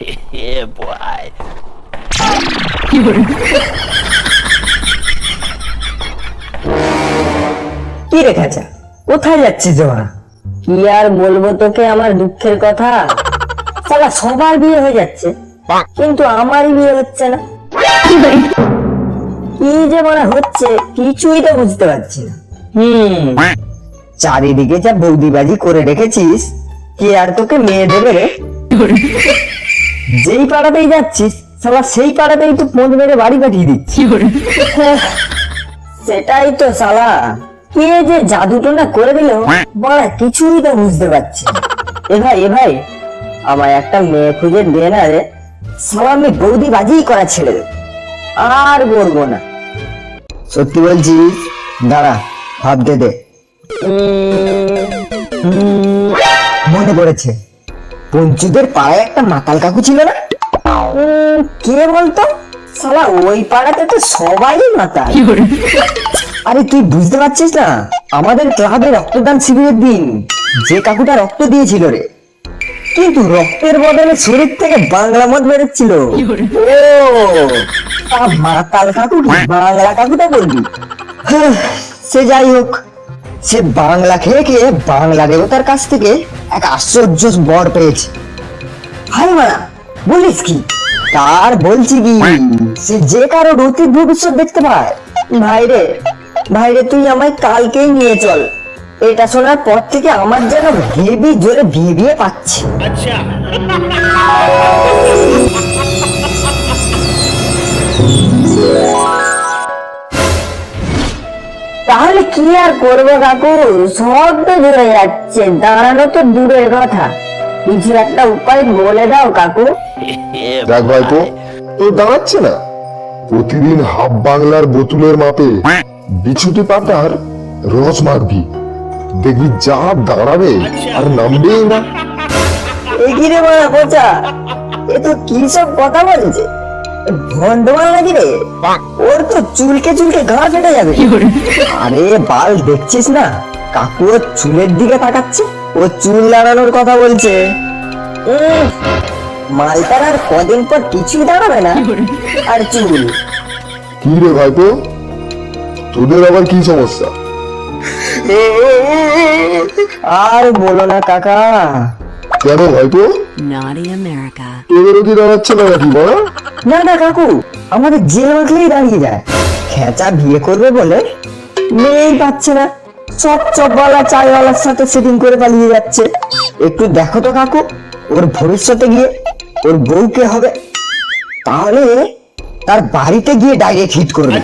yeah, boy. কি রেখেছে কোথায় যাচ্ছিস জমা কি আর বলব তোকে আমার দুঃখের কথা? সালা সবার বিয়ে হয়ে যাচ্ছে। কিন্তু আমারই বিয়ে হচ্ছে না। কি যে মনে হচ্ছে কিছুই তো বুঝতে পারছি না। হুম চারিদিকে যা বৌদিবাজি করে রেখেছিস কে আর তোকে মেয়ে দেবে রে? যেই পাড়াতেই যাচ্ছিস সবার সেই পাড়াতেই তো ফোন মেরে বাড়ি পাঠিয়ে দিচ্ছি। সেটাই তো সালা কে যে জাদুটোনা করে দিল বলা কিছুই তো বুঝতে পারছি এ ভাই এ ভাই আমায় একটা মেয়ে খুঁজে দে না রে। সালা আমি বৌদি বাজিই করা ছেড়ে দেব। আর বলব না। সত্যি বলছি দাঁড়া ভাবতে দে। উম, উম, মনে পড়েছে। পঞ্চুদের পাড়ায় একটা মাতাল কাকু ছিল না? কে বলতো? সালা ওই পাড়াতে তো সবাই মাতাল। আরে তুই বুঝতে পারছিস না? আমাদের ক্লাবে রক্তদান শিবিরের দিন যে কাকুটা রক্ত দিয়েছিল রে কিন্তু রক্তের বদলে শরীর থেকে বাংলা মদ বেরোচ্ছিল। মাতাল বাংলা কাকুটা বলবি? হ্যাঁ, সে যাই হোক সে বাংলা খেয়ে খেয়ে বাংলা দেবতার কাছ থেকে এক আশ্চর্য বর পেয়েছে। ভাই মারা বলিস কি? তার বলছি কি সে যে কারও অতীত ভবিষ্যৎ দেখতে পায়। ভাইরে ভাইরে তুই আমায় কালকেই নিয়ে চল। এটা শোনার পর থেকে আমার যেন হেবি জোরে বিয়ে বিয়ে পাচ্ছে। তাহলে কি আর করব কাকু? সব তো জুড়ে যাচ্ছে। দাঁড়ানো তো দূরের কথা। কিছু একটা উপায় বলে দাও কাকু। দেখ ভাইপো boy. তোর দাঁড়াচ্ছে না। প্রতিদিন হাফ বাংলার বোতলের মাপে বিছুটি পাতার রস মাখবি। দেখবি যা দাঁড়াবে আর নামবেই না। এগিয়ে বলা কোচা এ তো কি সব কথা বলছে? ভন্ডমান নাকি রে? ওর তো চুলকে চুলকে গা ফেটে যাবে। আরে বাল দেখছিস না? কাকু ওর চুলের দিকে তাকাচ্ছে ও চুল লাগানোর কথা বলছে। মালটার আর কদিন পর কিছুই দাঁড়াবে না। আর চুল। কি রে ভাইপো? তোদের আবার কি সমস্যা? আর বলো না কাকা। কেন ভাইপো? Naughty America. তোদেরও কি দাঁড়াচ্ছে না নাকি বড় না না কাকু আমাদের জেল মাখলেই দাঁড়িয়ে যায়। খেঁচা বিয়ে করবে বলে মেয়েই পাচ্ছে না। চপ চপওয়ালা চায়ওয়ালার সাথে সেটিং করে পালিয়ে যাচ্ছে। একটু দেখো তো কাকু ওর ভবিষ্যতে গিয়ে ওর বউকে হবে। তাহলে তার বাড়িতে গিয়ে ডাইরেক্ট হিট করবে।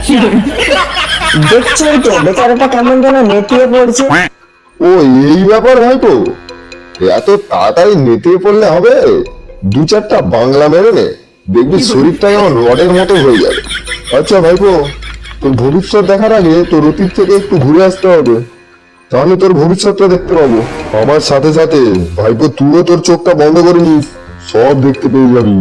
দেখছোই তো বেচারাটা কেমন যেন নেতিয়ে পড়ছে। ও এই ব্যাপার ভাইপো এত তাড়াতাড়ি নেতিয়ে পড়লে হবে? দু চারটা বাংলা মেরে নে। দেখবি শরীরটা যেমন রডের মতো হয়ে যাবে আচ্ছা ভাইপো তোর ভবিষ্যৎ দেখার আগে তোর অতীত থেকে একটু ঘুরে আসতে হবে। তাহলে তোর ভবিষ্যৎটা দেখতে পাবো। আমার সাথে সাথে ভাইপো তুইও তোর চোখটা বন্ধ করে নিস। সব দেখতে পেয়ে যাবি।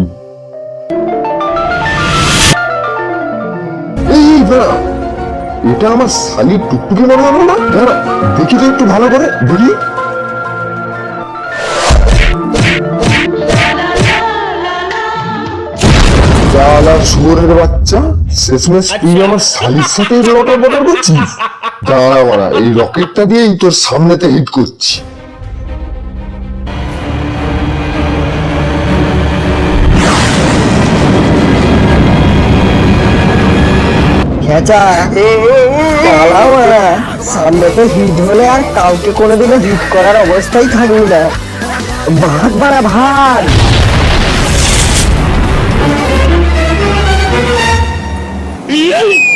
এটা আমার শালির টুকটুকি মনে হলো না? দেখি তো একটু ভালো করে দেখি। চালার শুয়োরের বাচ্চা শেষমেশ তুই আমার শালির সাথে লটর বটর করছিস? দাঁড়া মারা এই রকেটটা দিয়েই তোর সামনেতে হিট করছি। খেঁচা। পালাও না সামনে তো হিট হলে আর কাউকে কোনোদিনও হিট করার অবস্থাই থাকবি না। ভাগ বাড়া ভাগ! E aí?